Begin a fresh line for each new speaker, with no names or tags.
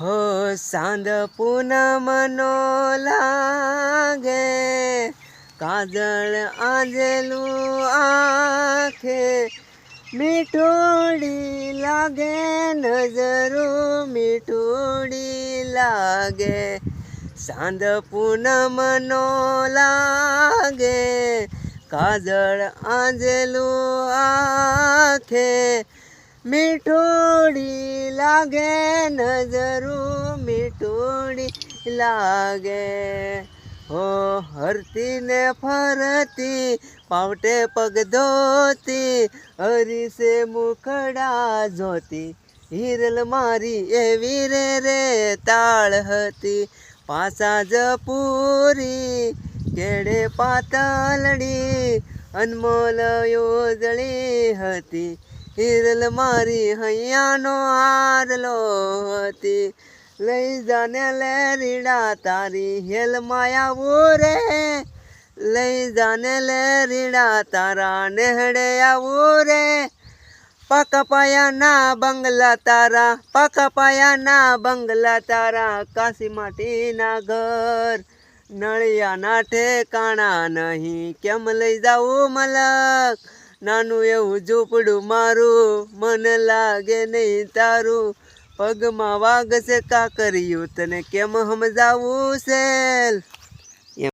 હો સાંદ પૂનમનો લાગે, કાજળ આંજલું આખે. મીઠોડી લાગે, નજરો મીઠોડી લાગે. સાંદ પૂનમનો લાગે, કાજળ આંજલું આંખે. મીઠોડી લાગે નજરું મીઠોડી લાગે હો હરતી ને ફરતી પાવટે પગ ધોતી હરીસે મુખડા જોતી હિરલ મારી એવી રે રે તાળ હતી પાસા જ પૂરી કેડે પાતળડી અનમોલ યોજળી હતી હિરલ મારી હૈયાનો હારલો હતી. લઈ જાને લે રીડા, તારી હેલ માયા રે. લઈ જાને લે રીડા, તારા નેહડે આવો રે. પાકા પાયાના બંગલા, તારા પાકા પાયાના બંગલા, તારા કાશી માટીના ઘર. નળિયાના ઠેકાણા નહીં, કેમ લઈ જાવું મલક? નાનું એવું ઝૂંપડું મારું, મન લાગે નહીં તારું. પગમાં વાગશે કાકરિયું, તને કેમ સમજાવું સેલ